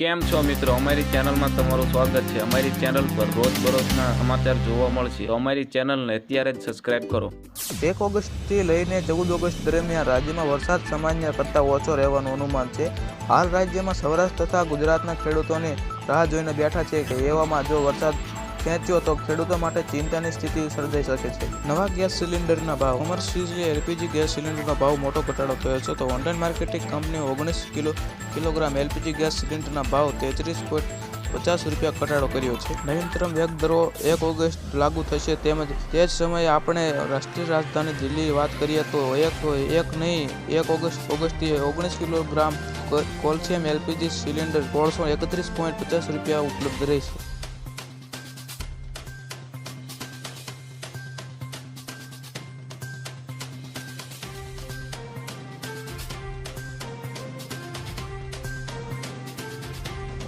કેમ છો મિત્રો? અમારી ચેનલમાં તમારું સ્વાગત છે. અમારી ચેનલ પર રોજ બરોજના સમાચાર જોવા મળશે. અમારી ચેનલને અત્યારે જ સબસ્ક્રાઇબ કરો. એક ઓગસ્ટથી લઈને ચૌદ ઓગસ્ટ દરમિયાન રાજ્યમાં વરસાદ સામાન્ય કરતાં ઓછો રહેવાનું અનુમાન છે. હાલ રાજ્યમાં સૌરાષ્ટ્ર તથા ગુજરાતના ખેડૂતોને રાહ જોઈને બેઠા છે કે એવામાં જો વરસાદ ખેંચ્યો તો ખેડૂતો માટે ચિંતાની સ્થિતિ સર્જાઈ શકે છે. નવા ગેસ સિલિન્ડરના ભાવ. કોમર્શિયલ એલપીજી ગેસ સિલિન્ડરનો ભાવ મોટો ઘટાડો થયો છે તો ઓનલાઈન માર્કેટિંગ કંપની ઓગણીસ કિલો, કિલોગ્રામ એલપીજી ગેસ સિલિન્ડરના ભાવ તેત્રીસ પોઈન્ટ પચાસ રૂપિયા ઘટાડો કર્યો છે. નવીનતમ વેગ દરો એક ઓગસ્ટ લાગુ થશે તેમજ તે જ સમયે આપણે રાષ્ટ્રીય રાજધાની દિલ્હી વાત કરીએ તો એક એક નહીં, એક ઓગસ્ટ, ઓગસ્ટથી ઓગણીસ કિલોગ્રામ કોલ્શિયમ એલપીજી સિલિન્ડર સોળસો એકત્રીસ પોઈન્ટ પચાસ રૂપિયા ઉપલબ્ધ રહેશે.